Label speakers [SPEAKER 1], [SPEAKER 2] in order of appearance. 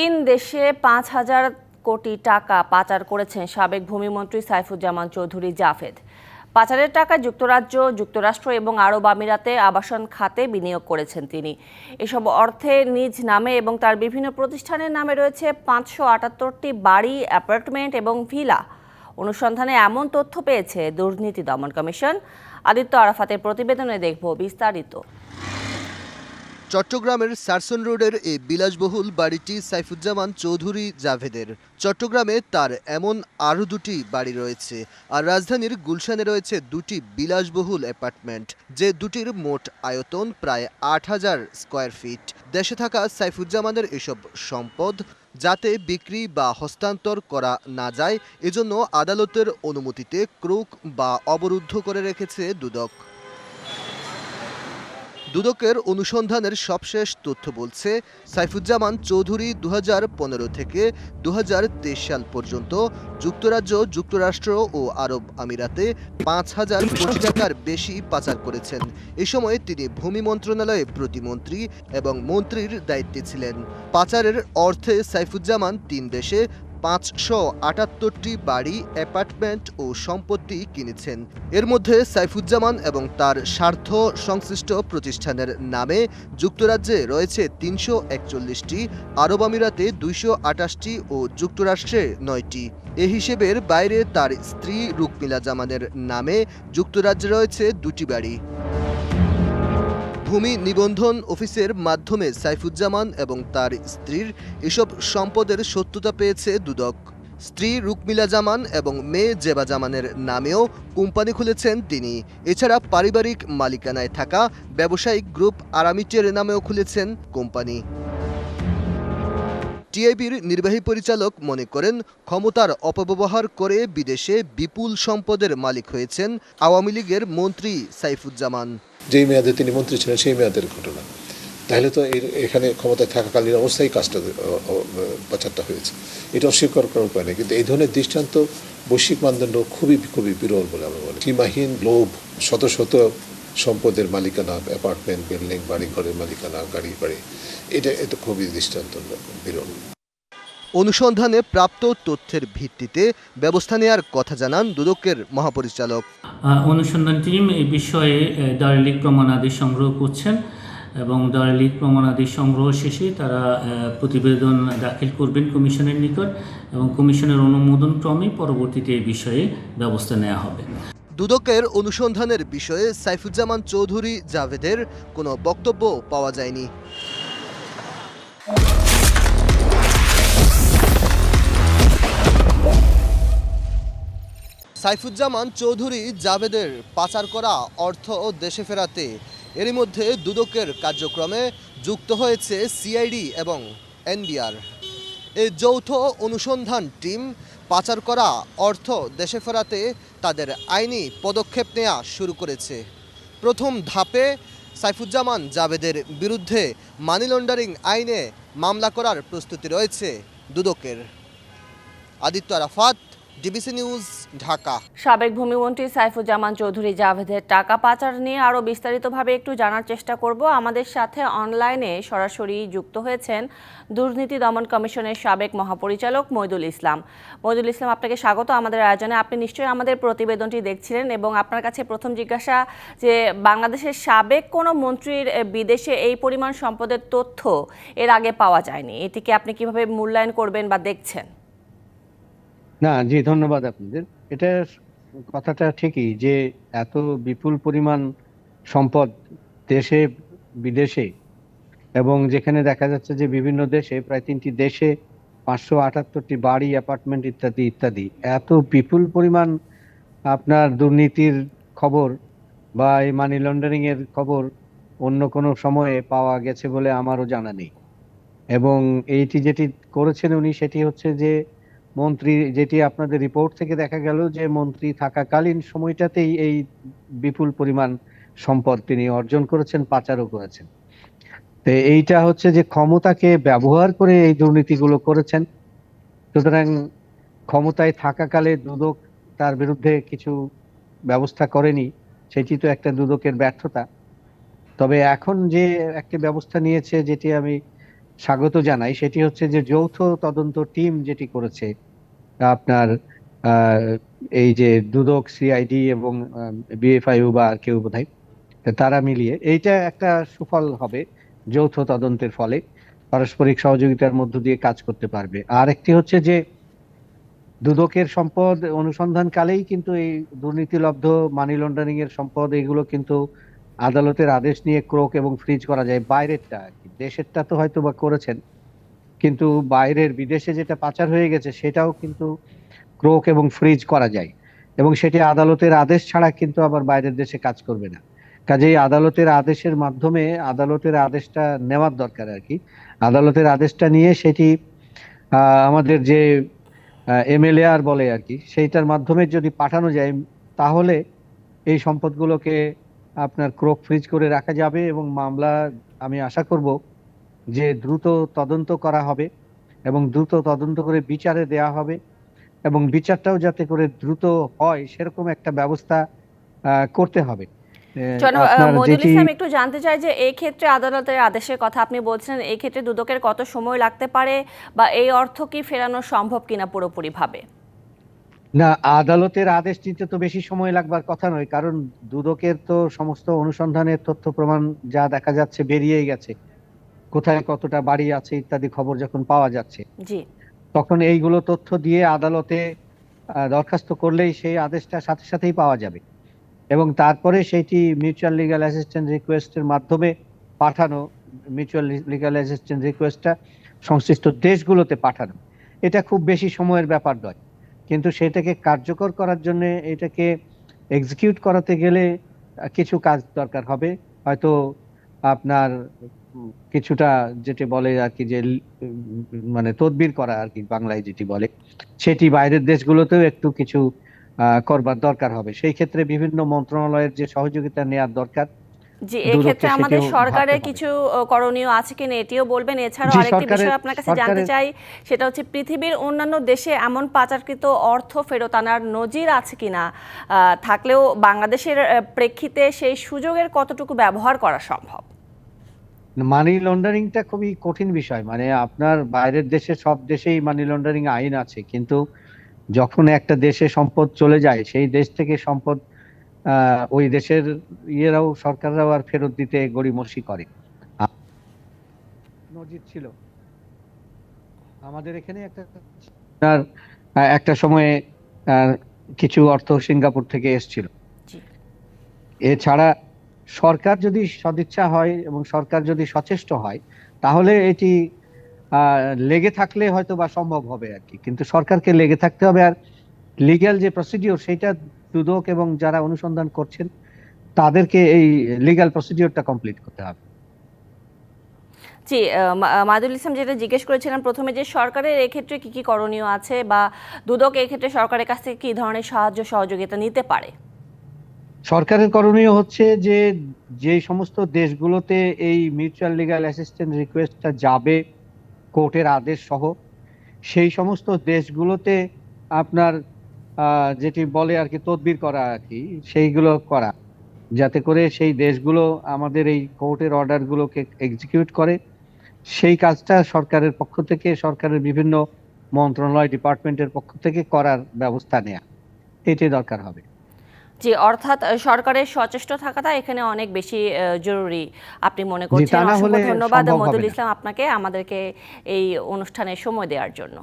[SPEAKER 1] তিন দেশে পাঁচ হাজার কোটি টাকা পাচার করেছেন সাবেক ভূমিমন্ত্রী সাইফুজ্জামান চৌধুরী জাভেদ। পাচারের টাকা যুক্তরাজ্য, যুক্তরাষ্ট্র এবং আরব আমিরাতে আবাসন খাতে বিনিয়োগ করেছেন তিনি। এসব অর্থে নিজ নামে এবং তার বিভিন্ন প্রতিষ্ঠানের নামে রয়েছে পাঁচশো আটাত্তরটি বাড়ি, অ্যাপার্টমেন্ট এবং ভিলা। অনুসন্ধানে এমন তথ্য পেয়েছে দুর্নীতি দমন কমিশন। আদিত্য আরাফাতের প্রতিবেদনে দেখব বিস্তারিত।
[SPEAKER 2] চট্টগ্রামের সারসন রোডের এই বিলাসবহুল বাড়িটি সাইফুজ্জামান চৌধুরী জাভেদের। চট্টগ্রামে তার এমন আরও দুটি বাড়ি রয়েছে। আর রাজধানীর গুলশানে রয়েছে দুটি বিলাসবহুল অ্যাপার্টমেন্ট, যে দুটির মোট আয়তন প্রায় আট হাজার স্কোয়ার ফিট। দেশে থাকা সাইফুজ্জামানের এসব সম্পদ যাতে বিক্রি বা হস্তান্তর করা না যায়, এজন্য আদালতের অনুমতিতে ক্রুক বা অবরুদ্ধ করে রেখেছে দুদক। দুদকের অনুসন্ধানের সবশেষ তথ্য বলছে, সাইফুজ্জামান চৌধুরী দু হাজার পনেরো থেকে দু হাজার তেইশ সাল পর্যন্ত যুক্তরাজ্য, যুক্তরাষ্ট্র ও আরব আমিরাতে পাঁচ হাজার কোটি টাকার বেশি পাচার করেছেন। এ সময় তিনি ভূমি মন্ত্রণালয়ে প্রতিমন্ত্রী এবং মন্ত্রীর দায়িত্বে ছিলেন। পাচারের অর্থে সাইফুজ্জামান তিন দেশে পাঁচশো আটাত্তরটি বাড়ি, অ্যাপার্টমেন্ট ও সম্পত্তি কিনেছেন। এর মধ্যে সাইফুজ্জামান এবং তার স্বার্থ সংশ্লিষ্ট প্রতিষ্ঠানের নামে যুক্তরাজ্যে রয়েছে তিনশো একচল্লিশটি, আরব আমিরাতে দুইশো আটাশটি ও যুক্তরাষ্ট্রে নয়টি। এ হিসেবের বাইরে তার স্ত্রী রুকমিলা জামানের নামে যুক্তরাজ্যে রয়েছে দুটি বাড়ি। ভূমি নিবন্ধন অফিসের মাধ্যমে সাইফুজ্জামান এবং তার স্ত্রীর এসব সম্পদের সত্যতা পেয়েছে দুদক। স্ত্রী রুকমিলা জামান এবং মেয়ে জেবা জামানের নামেও কোম্পানি খুলেছেন তিনি। এছাড়া পারিবারিক মালিকানায় থাকা ব্যবসায়িক গ্রুপ আরামিটের নামেও খুলেছেন কোম্পানি। টিআইবির নির্বাহী পরিচালক মনে করেন, ক্ষমতার অপব্যবহার করে বিদেশে বিপুল সম্পদের মালিক হয়েছেন আওয়ামী লীগের মন্ত্রী সাইফুজ্জামান।
[SPEAKER 3] যেই মেয়াদে তিনি মন্ত্রী ছিলেন, সেই মেয়াদের ঘটনা। তাহলে তো এর এখানে ক্ষমতায় থাকাকালীন অবস্থায় কাজটা পাচারটা হয়েছে। এটা অস্বীকার করার উপায় নেই। কিন্তু এই ধরনের দৃষ্টান্ত বৈশ্বিক মানদণ্ড খুবই খুবই বিরল বলে আমরা বলি। সীমাহীন লোভ, শত শত সম্পদের মালিকানা, অ্যাপার্টমেন্ট, বিল্ডিং বাড়ি ঘরের মালিকানা, গাড়ি, বাড়ি, এটা এটা খুবই দৃষ্টান্ত বিরল।
[SPEAKER 2] অনুসন্ধানে প্রাপ্ত তথ্যের ভিত্তিতে ব্যবস্থা নেওয়ার কথা জানান দুদকের মহাপরিচালক।
[SPEAKER 4] অনুসন্ধান টিম এই বিষয়ে দালিলিক প্রমাণাদি সংগ্রহ করছেন এবং দালিলিক প্রমাণাদি সংগ্রহ শেষে তারা প্রতিবেদন দাখিল করবেন কমিশনের নিকট এবং কমিশনের অনুমোদন ক্রমে পরবর্তীতে এই বিষয়ে ব্যবস্থা নেওয়া হবে।
[SPEAKER 2] দুদকের অনুসন্ধানের বিষয়ে সাইফুজ্জামান চৌধুরী জাভেদের কোনো বক্তব্য পাওয়া যায়নি। সাইফুজ্জামান চৌধুরী জাভেদের পাচার করা অর্থ ও দেশে ফেরাতে। এরই মধ্যে দুদকের কার্যক্রমে যুক্ত হয়েছে সিআইডি এবং এনবিআর। এই যৌথ অনুসন্ধান টিম পাচার করা অর্থ দেশে ফেরাতে তাদের আইনি পদক্ষেপ নেওয়া শুরু করেছে। প্রথম ধাপে সাইফুজ্জামান জাভেদের বিরুদ্ধে মানি লন্ডারিং আইনে মামলা করার প্রস্তুতি রয়েছে দুদকের। Aditya Arafat DBC news Dhaka.
[SPEAKER 1] সাবেক ভূমিমন্ত্রী সাইফুজ্জামান চৌধুরী জাভেদের টাকা পাচার নিয়ে আরও বিস্তারিতভাবে একটু জানার চেষ্টা করব। আমাদের সাথে অনলাইনে সরাসরি যুক্ত হয়েছেন দুর্নীতি দমন কমিশনের সাবেক মহাপরিচালক মইদুল ইসলাম। মইদুল ইসলাম, আপনাকে স্বাগত আমাদের আয়োজনে। আপনি নিশ্চয়ই আমাদের প্রতিবেদনটি দেখছিলেন এবং আপনার কাছে প্রথম জিজ্ঞাসা যে বাংলাদেশের সাবেক কোনো মন্ত্রীর বিদেশে এই পরিমাণ সম্পদের তথ্য এর আগে পাওয়া যায়নি। এটিকে আপনি কীভাবে মূল্যায়ন করবেন বা দেখছেন?
[SPEAKER 5] না, জি, ধন্যবাদ আপনাদের। এটা কথাটা ঠিকই যে এত বিপুল পরিমাণ সম্পদ দেশে, বিদেশে এবং যেখানে দেখা যাচ্ছে যে বিভিন্ন দেশে, প্রায় তিনটি দেশে পাঁচশো আটাত্তরটি বাড়ি, অ্যাপার্টমেন্ট ইত্যাদি ইত্যাদি। এত বিপুল পরিমাণ আপনার দুর্নীতির খবর বা এই মানি লন্ডারিং এর খবর অন্য কোনো সময়ে পাওয়া গেছে বলে আমারও জানা নেই। এবং এইটি যেটি করেছেন উনি, সেটি হচ্ছে যে মন্ত্রী, যেটি আপনাদের রিপোর্ট থেকে দেখা গেল যে মন্ত্রী থাকাকালীন সময়টাতেই এই বিপুল পরিমাণ সম্পদ তিনি অর্জন করেছেন, পাচারও করেছেন। তো এইটা হচ্ছে যে ক্ষমতাকে ব্যবহার করে এই দুর্নীতিগুলো করেছেন। সুতরাং ক্ষমতায় থাকাকালে দুদক তার বিরুদ্ধে কিছু ব্যবস্থা করেনি, সেটি তো একটা দুদকের ব্যর্থতা। তবে এখন যে একটা ব্যবস্থা নিয়েছে, যেটি আমি স্বাগত জানাই, সেটি হচ্ছে যে যৌথ তদন্ত টিম যেটি করেছে আপনার এই যে দুদক সিআইডি এবং বিএফআইউ বা আর কেউ বোধহয় তারা মিলিয়ে, এইটা একটা সুফল হবে যৌথ তদন্তের ফলে। পারস্পরিক সহযোগিতার মধ্য দিয়ে কাজ করতে পারবে। আর একটি হচ্ছে যে, দুদকের সম্পদ অনুসন্ধানকালেই কিন্তু এই দুর্নীতিলব্ধ মানি লন্ডারিং এর সম্পদ, এগুলো কিন্তু আদালতের আদেশ নিয়ে ক্রোক এবং ফ্রিজ করা যায়। বাইরেরটা আর কি। দেশেরটা তো হয়তো বা করেছেন। কিন্তু বাইরের বিদেশে যেটা পাচার হয়ে গেছে, সেটাও কিন্তু ক্রোক এবং ফ্রিজ করা যায়। এবং সেটি আদালতের আদেশ ছাড়া কিন্তু আবার বাইরের দেশে কাজ করবে না। কাজেই আদালতের আদেশের মাধ্যমে আদালতের আদেশটা নেওয়ার দরকার আর কি। আদালতের আদেশটা নিয়ে সেটি আমাদের যে এমএলএআর বলে আর কি, সেইটার মাধ্যমে যদি পাঠানো যায়, তাহলে এই সম্পদগুলোকে আপনার ক্রোক ফ্রিজ করে রাখা যাবে এবং মামলা, আমি আশা করব যে দ্রুত তদন্ত করা হবে এবং দ্রুত তদন্ত করে বিচারে দেয়া হবে এবং বিচারটাও যাতে করে দ্রুত হয় সেরকম একটা ব্যবস্থা করতে হবে।
[SPEAKER 1] ইসলাম একটু জানতে চাই যে এই ক্ষেত্রে আদালতের আদেশের কথা আপনি বলছেন এই ক্ষেত্রে দুদকের কত সময় লাগতে পারে বা এই অর্থ কি ফেরানো সম্ভব কিনা পুরোপুরি ভাবে
[SPEAKER 5] না আদালতের আদেশ নিতে তো বেশি সময় লাগবার কথা নয় কারণ দুদকের তো সমস্ত অনুসন্ধানের তথ্য প্রমাণ যা দেখা যাচ্ছে বেরিয়েই গেছে। কোথায় কতটা বাড়ি আছে ইত্যাদি খবর যখন পাওয়া যাচ্ছে। তখন এইগুলো তথ্য দিয়ে আদালতে দরখাস্ত করলেই সেই আদেশটা সাথে সাথেই পাওয়া যাবে। এবং তারপরে সেইটি মিউচুয়াল লিগাল অ্যাসিস্ট্যান্ট রিকোয়েস্টের মাধ্যমে পাঠানো মিউচুয়াল লিগ্যাল অ্যাসিস্ট্যান্ট রিকোয়েস্টটা সংশ্লিষ্ট দেশগুলোতে পাঠানো। এটা খুব বেশি সময়ের ব্যাপার নয়। কিন্তু সেটাকে কার্যকর করার জন্য এটাকে এক্সিকিউট করাতে গেলে কিছু কাজ দরকার হবে। হয়তো আপনার কিছুটা যেটা বলে আর কি যে মানে তদবির করা আর কি বাংলায় যেটি বলে সেটি বাইরের দেশগুলোতেও একটু কিছু করবার দরকার হবে। সেই ক্ষেত্রে বিভিন্ন মন্ত্রণালয়ের যে সহযোগিতা নেওয়ার দরকার
[SPEAKER 1] জি এই ক্ষেত্রে আমাদের সরকারের কিছু করণীয় আছে কিনা এটিও বলবেন। এছাড়াও আরেকটি বিষয় আপনার কাছে জানতে চাই সেটা হচ্ছে পৃথিবীর অন্যান্য দেশে এমন পাচারকৃত অর্থ ফেরত আনার নজির আছে কিনা? আহ, থাকলেও বাংলাদেশের প্রেক্ষিতে সেই সুযোগের কতটুকু ব্যবহার করা সম্ভব?
[SPEAKER 5] মানি লন্ডারিংটা খুবই কঠিন বিষয়। মানে আপনার বাইরের দেশে সব দেশেই মানি লন্ডারিং আইন আছে কিন্তু যখন একটা দেশে সম্পদ চলে যায় সেই দেশ থেকে সম্পদ ওই দেশের ইয়েরাও সরকাররাও আর ফেরত দিতে গড়িমসি করে। নজির ছিল। আমাদের এখানে একটা একটা সময়ে কিছু অর্থ সিঙ্গাপুর থেকে এসছিল। এছাড়া সরকার যদি সদিচ্ছা হয় এবং সরকার যদি সচেষ্ট হয়, তাহলে এটি লেগে থাকলে হয়তো বা সম্ভব হবে আর কি। কিন্তু সরকারকে লেগে থাকতে হবে আর লিগ্যাল যে প্রসিডিওর সেটা দুদক এবং যারা অনুসন্ধান করছেন, তাদেরকে এই লিগ্যাল প্রসিডিওরটা কমপ্লিট করতে হবে।
[SPEAKER 1] জি মাদুল ইসলাম যেটা জিজ্ঞেস করেছিলাম, প্রথমে যে সরকারের এক্ষেত্রে কি কি করণীয় আছে বা দুদক এক্ষেত্রে সরকারের কাছ থেকে কি ধরনের সাহায্য সহযোগিতা নিতে পারে?
[SPEAKER 5] সরকারের করণীয় হচ্ছে যে যে সমস্ত দেশগুলোতে এই মিউচুয়াল লিগ্যাল অ্যাসিস্ট্যান্ট রিকোয়েস্টটা যাবে, কোর্টের আদেশ সহ, সেই সমস্ত দেশগুলোতে আপনার যেটি বলে আর কি তদবির করা আর কি, সেইগুলো করা। যাতে করে সেই দেশগুলো আমাদের এই কোর্টের অর্ডারগুলোকে এক্সিকিউট করে। সেই কাজটা সরকারের পক্ষ থেকে, সরকারের বিভিন্ন মন্ত্রণালয় ডিপার্টমেন্টের পক্ষ থেকে করার ব্যবস্থা নেওয়া এটি দরকার হবে।
[SPEAKER 1] জি অর্থাৎ সরকারের সচেষ্ট থাকাটা এখানে অনেক বেশি জরুরি। আপনি মনে করছেন অসংখ্য ধন্যবাদ মদুল ইসলাম আপনাকে আমাদেরকে এই অনুষ্ঠানে সময় দেওয়ার জন্য।